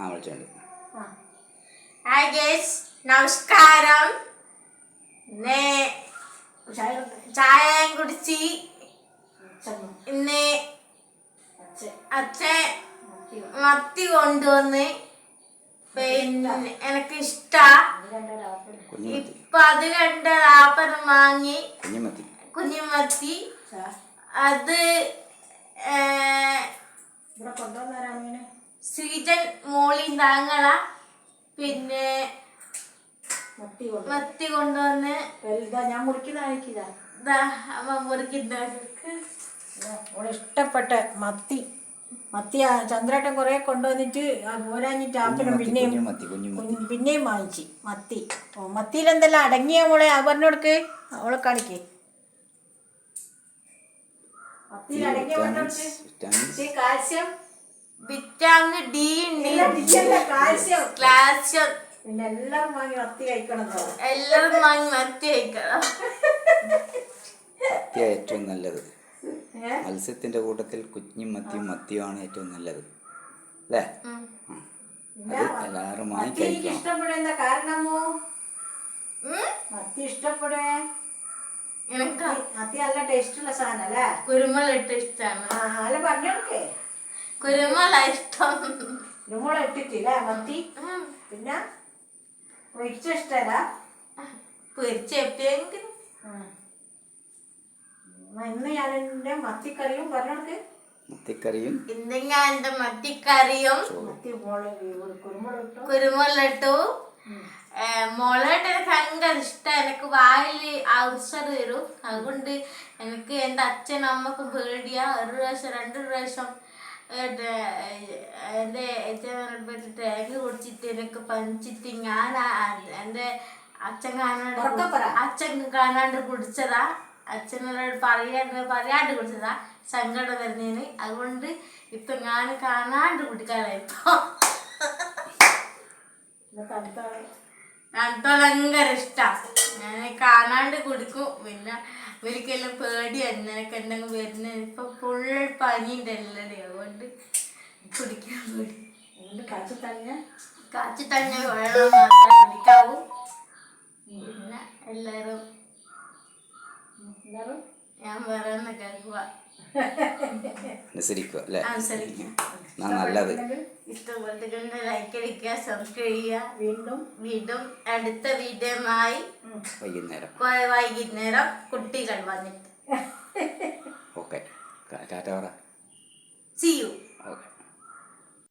ആ വിളിച്ചോണ്ട്. ആ. ഹായ് ഗേസ് നമസ്കാരം. ചായ ചായ കുടിച്ച് ഇന്ന് അച്ഛൻ അച്ഛൻ മത്തി കൊണ്ടുവന്ന് പിന്നെ എനിക്ക് ഇഷ്ട ഇപ്പൊ അത് കണ്ട ആപ്പനം വാങ്ങി കുഞ്ഞുമത്തി. കുഞ്ഞുമത്തി. അത് ഇവിടെ കൊണ്ടുവന്നാരാ ശ്രീജൻ മോളി താങ്കള പിന്നെ മത്തി കൊണ്ട് മത്തി കൊണ്ടുവന്ന് ഞാൻ മുറിക്കുന്ന ഇഷ്ടപ്പെട്ട മത്തി. മത്തി ചന്ദ്രേട്ടൻ കുറെ കൊണ്ടുവന്നിട്ട് ആ പോരാഞ്ഞിട്ട് ആപ്പിനും കുഞ്ഞുമത്തി പിന്നെയും പിന്നെയും വാങ്ങിച്ചു. മത്തി. ഓ മത്തിയിൽ എന്തെല്ലാം അടങ്ങിയ മോളെ? ആ പറഞ്ഞോടുക്ക് അവളെ കാണിക്കേ. മത്തിയിൽ അടങ്ങിയ കാൽസ്യം വിറ്റാമിൻ ഡി ഉണ്ട് കാൽസ്യം. കാൽസ്യം. പിന്നെ എല്ലാം വാങ്ങി മത്തി കഴിക്കണം എന്ന് പറഞ്ഞു. എല്ലാവരും വാങ്ങി മത്തി കഴിക്കണം. മത്തിയ ഏറ്റവും നല്ലത്. മത്സ്യത്തിന്റെ കൂട്ടത്തിൽ കുഞ്ഞും മത്തിയും മത്തിയുമാണ് ഏറ്റവും നല്ലത്. അല്ലേ? അത് എല്ലാവരും വാങ്ങി കഴിക്കണം. ഇഷ്ടപ്പെടുന്ന കാരണമോ? മത്തി ഇഷ്ടപ്പെടേ? എനിക്ക് മത്തി നല്ല ടേസ്റ്റുള്ള സാധനം അല്ലേ കുരുമുളക് ഇഷ്ടമാണ് അല്ല പറഞ്ഞോക്കെ. കുരുമുളക് ഇഷ്ടം. നിങ്ങളെ ഇട്ടിട്ടില്ല മത്തി. പിന്നെ പൊരിച്ച ഇഷ്ടല്ല? പൊരിച്ച എപ്പോഴെങ്കിലും. ഇന്ന് ഞാൻ എന്റെ മത്തിക്കറിയും പറഞ്ഞോക്ക് മത്തിക്കറിയും. ഇന്ന് ഞാൻ എന്റെ മത്തിക്കറിയും. മത്തി മോൾ കുരുമുളക് ഇട്ടു. മുളകട്ട എനിക്ക് ഭയങ്കര ഇഷ്ടം. എനിക്ക് വായിൽ അൾസർ വരും. അതുകൊണ്ട് എനിക്ക് എന്റെ അച്ഛനും അമ്മക്കും പേടിയാ. ഒരു പ്രാവശ്യം രണ്ട് പ്രാവശ്യം എന്റെ ഏറ്റവും തേങ്ങ കുടിച്ചിട്ട് എനിക്ക് പഞ്ചിട്ട് ഞാൻ എന്റെ അച്ഛൻ കാണാണ്ട്. അച്ഛൻ കാണാണ്ട് കുടിച്ചതാ. അച്ഛനോട് പറയാണ്ട് പറയാണ്ട് കുടിച്ചതാ. സങ്കടം വരുന്നതിന് അതുകൊണ്ട് ഇപ്പൊ ഞാൻ കാണാണ്ട് കുടിക്കാനായിപ്പോ എനിക്ക് ഭയങ്കര ഇഷ്ടാ ഞാൻ കാണാണ്ട് കുടിക്കും. പിന്നെ ഒരിക്കലും പേടിയാണ് നിനക്ക് എന്തെങ്കിലും വരുന്നത്. ഇപ്പൊ ഫുൾ പനിയുണ്ട് എല്ലാവരും അതുകൊണ്ട് കുടിക്കാൻ പേടി. കാച്ചു തന്നെ കാച്ചി തന്നെ വെള്ളം മാത്രം കുടിക്കാവൂ. പിന്നെ എല്ലാവരും എല്ലാവരും ഞാൻ പറയുന്ന കേൾക്കുക അനുസരിക്കുക അനുസരിക്കുക എന്നാ നല്ലത്. ഇഷ്ടപ്പെട്ടുകൊണ്ട് ലൈക്ക് അടിക്കുക സബ്സ്ക്രൈബ് ചെയ്യുക. വീണ്ടും. വീണ്ടും അടുത്ത വീഡിയോയുമായി വൈകുന്നേരം. വൈകുന്നേരം കുട്ടികൾ വന്നിട്ട്. ഓക്കെ ടാറ്റ പറ. ഓക്കെ